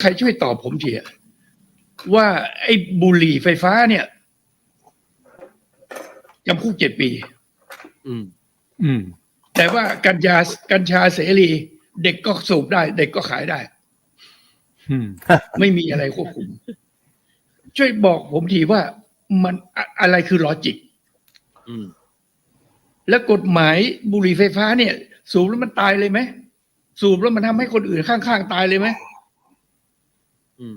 ใครช่วยตอบผมทีอะว่าไอ้บุหรี่ไฟฟ้าเนี่ยจำคุกเจ็ดปี อืม อืม แต่ว่ากัญชากัญชาเสรี เด็กก็สูบได้ เด็กก็ขายได้ อืม ไม่มีอะไรควบคุม ช่วยบอกผมทีว่ามันอะอะไรคือลอจิก อืม แล้วกฎหมายบุหรี่ไฟฟ้าเนี่ย สูบแล้วมันตายเลยไหม สูบแล้วมันทำให้คนอื่นข้างๆตายเลยไหมอื ม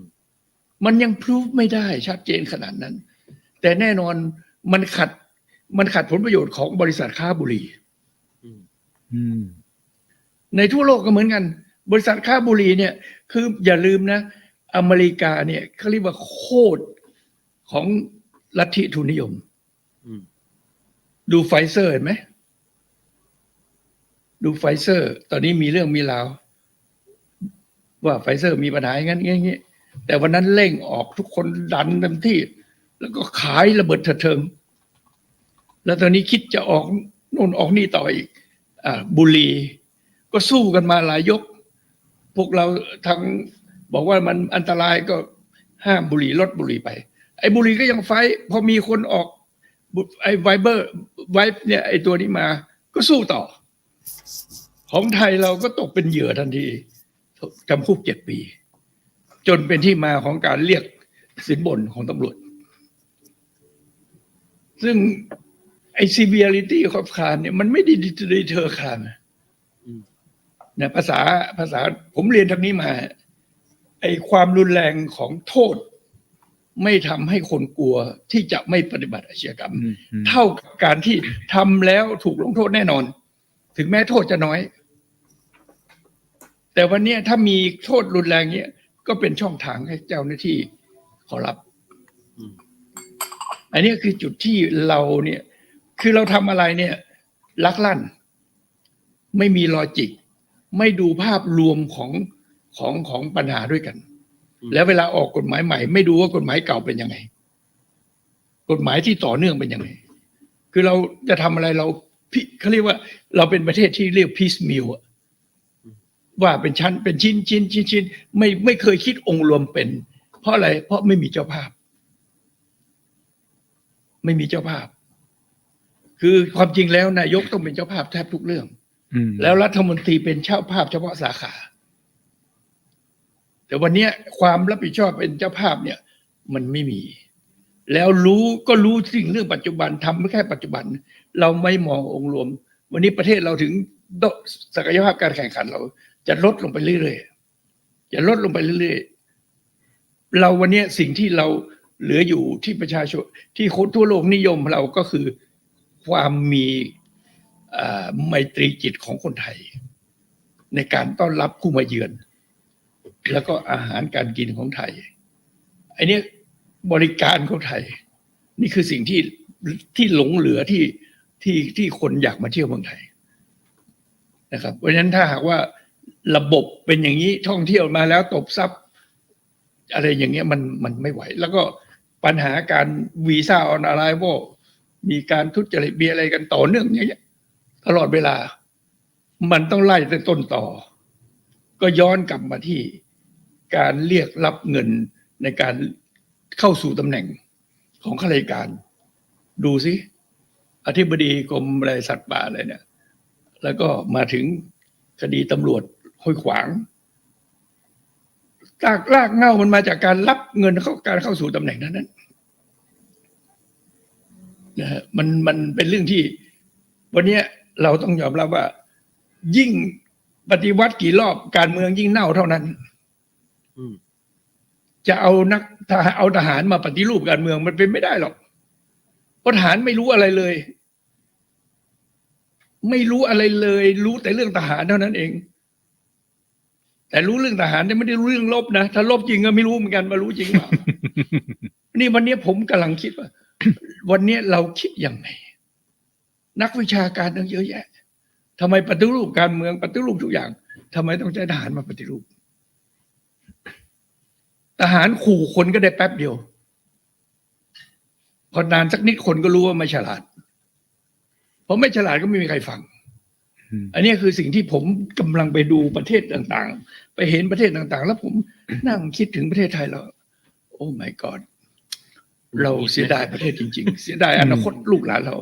มันยังพิสูจไม่ได้ชัดเจนขนาดนั้น แต่แน่นอนมันขัด มันขัดผลประโยชน์ของบริษัทค้าบุหรี่อืมอืมในทั่วโลกก็เหมือนกัน บริษัทค้าบุหรี่เนี่ย คืออย่าลืมนะ อเมริกาเนี่ยเขาเรียกว่าโคตรของลัทธิทุนนิยมอืมดูไฟเซอร์เห็นไหมดูไฟเซอร์ ตอนนี้มีเรื่องมีราว ว่าไฟเซอร์มีปัญหาอย่างนั้นอย่างนี้ แต่วันนั้นเร่งออกทุกคนดันเต็มที่ แล้วก็ขายระเบิดเถิดเทิง แล้วตอนนี้คิดจะออกโน่นออกนี่ต่ออีกอบุรี ก็สู้กันมาหลายยก พวกเราทั้งบอกว่ามันอันตรายก็ห้ามบุรีลดบุรีไป ไอ้บุรีก็ยังไฟพอมีคนออกไอ้ไวเบอร์ไวเนี่ยไอ้ตัวนี้มา ก็สู้ต่อ ของไทยเราก็ตกเป็นเหยื่อทันทีจำคุกเจ็ดปี จนเป็นที่มาของการเรียกสินบนของตำรวจ ซึ่งไอ้ severity of crime เนี่ยมันไม่ได้ดีเธอคามอืมนะภาษาภาษาผมเรียนทางนี้มา ไอ้ความรุนแรงของโทษ ไม่ทำให้คนกลัวที่จะไม่ปฏิบัติอาชญากรรมอืมอืมเท่ากับการที่ทำแล้วถูกลงโทษแน่นอน ถึงแม้โทษจะน้อย แต่วันเนี้ยถ้ามีโทษรุนแรงเนี้ย ก็เป็นช่องทางให้เจ้าหน้าที่ขอรับอืมอันนี้คือจุดที่เราเนี่ย คือเราทำอะไรเนี่ย ลักลั่น ไม่มีลอจิก ไม่ดูภาพรวมของของของปัญหาด้วยกัน แล้วเวลาออกกฎหมายใหม่ ไม่ดูว่ากฎหมายเก่าเป็นยังไง กฎหมายที่ต่อเนื่องเป็นยังไง คือเราจะทำอะไรเราพิเขาเรียกว่า เราเป็นประเทศที่เรียกพีซมิล ว่าเป็นชั้นเป็นชิ้นชิ้นชิ้นชิ้นไม่ไม่เคยคิดองค์รวมเป็น เพราะอะไร เพราะไม่มีเจ้าภาพ ไม่มีเจ้าภาพ คือความจริงแล้วนายกต้องเป็นเจ้าภาพแทบทุกเรื่องอืมแล้วรัฐมนตรีเป็นเจ้าภาพเฉพาะสาขา แต่วันเนี้ยความรับผิดชอบเป็นเจ้าภาพเนี่ย มันไม่มี แล้วรู้ก็รู้สิ่งเรื่องปัจจุบันทำแค่ปัจจุบัน เราไม่มององค์รวม วันนี้ประเทศเราถึงดศักยภาพการแข่งขันเรา จะลดลงไปเรื่อยๆ จะลดลงไปเรื่อยๆ เราวันนี้สิ่งที่เราเหลืออยู่ที่ประชาชนที่คนทั่วโลกนิยมเราก็คือความมีไมตรีจิตของคนไทย ในการต้อนรับผู้มาเยือน แล้วก็อาหารการกินของไทยไอ้เนี้ยบริการของไทย นี่คือสิ่งที่ที่หลงเหลือที่ที่ที่คนอยากมาเที่ยวเมืองไทยนะครับ เพราะฉะนั้นถ้าหากว่า ระบบเป็นอย่างนี้ท่องเที่ยวมาแล้วตบซับอะไรอย่างเงี้ยมันมันไม่ไหว แล้วก็ปัญหาการวีซ่าออนอะไรพวกมีการทุจริตมีอะไรกันต่อเนื่องอย่างเงี้ยตลอดเวลา มันต้องไล่แต่ต้นต่อ ก็ย้อนกลับมาที่การเรียกรับเงินในการเข้าสู่ตำแหน่งของข้าราชการ ดูสิอธิบดีกรมอะไรสัตว์ป่าอะไรเนี่ย แล้วก็มาถึงคดีตำรวจ ห้วยขวางลากลากเง่ามันมาจากการรับเงินเข้าการเข้าสู่ตำแหน่งนั้นนั้นนะฮะมันมันเป็นเรื่องที่ วันเนี้ยเราต้องยอมรับว่า ยิ่งปฏิวัติกี่รอบการเมืองยิ่งเน่าเท่านั้นอืมจะเอานักทหารเอาทหารมาปฏิรูปการเมืองมันเป็นไม่ได้หรอกเพราะทหารไม่รู้อะไรเลย ไม่รู้อะไรเลย รู้แต่เรื่องทหารเท่านั้นเอง แต่รู้เรื่องทหารแต่ไม่ได้รู้เรื่องลบนะถ้าลบจริงก็ไม่รู้เหมือนกันมารู้จริงเปล่านี่วันนี้ผมกำลังคิดว่า วันนี้เราคิดยังไงนักวิชาการตั้งเยอะแยะทำไมปฏิรูปการเมืองปฏิรูปทุกอย่างทำไมต้องใช้ทหารมาปฏิรูป ทหารขู่คนก็ได้แป๊บเดียว พอนานสักนิดคนก็รู้ว่าไม่ฉลาดเพราะไม่ฉลาดก็ไม่มีใครฟัง อันนี้คือสิ่งที่ผมกำลังไปดูประเทศต่างๆ ไปเห็นประเทศต่างๆ แล้วผมนั่งคิดถึงประเทศไทยแล้วโอ้ my god เราเสียดายประเทศจริง ๆ เสียดายอนาคตลูกหลานเรา